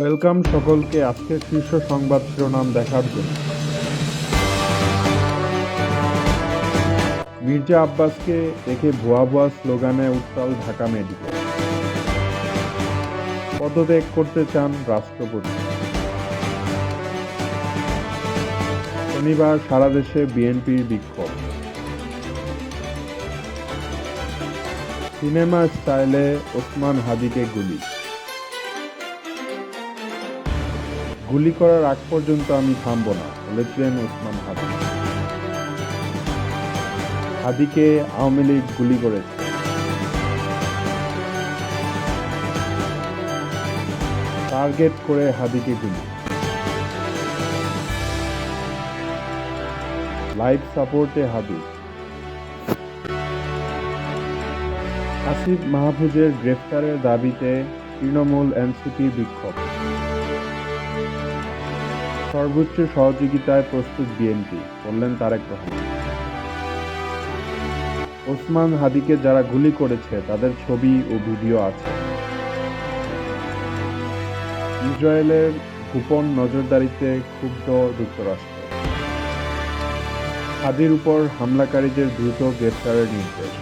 Welcome সকলকে আজকের শীর্ষ সংবাদ শিরোনাম দেখার জন্য। মির্জা আব্বাসকে দেখে ভুয়া ভুয়া স্লোগানে উত্তাল ঢাকা মেডিকেল। পদত্যাগ করতে চান রাষ্ট্রপতি। শনিবার সারা দেশে বিএনপির বিক্ষোভ। সিনেমা স্টাইলে ওসমান হাদিকে গুলি। গুলি করার আগ পর্যন্ত আমি থামব না বলেছিলেন ওসমান হাদি। হাদিকে আওয়ামী লীগ গুলি করেছে। টার্গেট করে হাদিকে গুলি। লাইভ সাপোর্টে হাদি। আসিফ মাহফুজের গ্রেফতারের দাবিতে তৃণমূল এনসিপি বিক্ষোভ। সর্বোচ্চ সহযোগিতায় প্রস্তুত বিএনপি, বললেন তারেক রহমান। ওসমান হাদিকে যারা গুলি করেছে, তাদের ছবি ও ভিডিও আছে। ইসরায়েলের গোপন নজরদারিতে ক্ষুব্ধ যুক্তরাষ্ট্র। হাদির উপর হামলাকারীদের দ্রুত গ্রেফতারের নির্দেশ।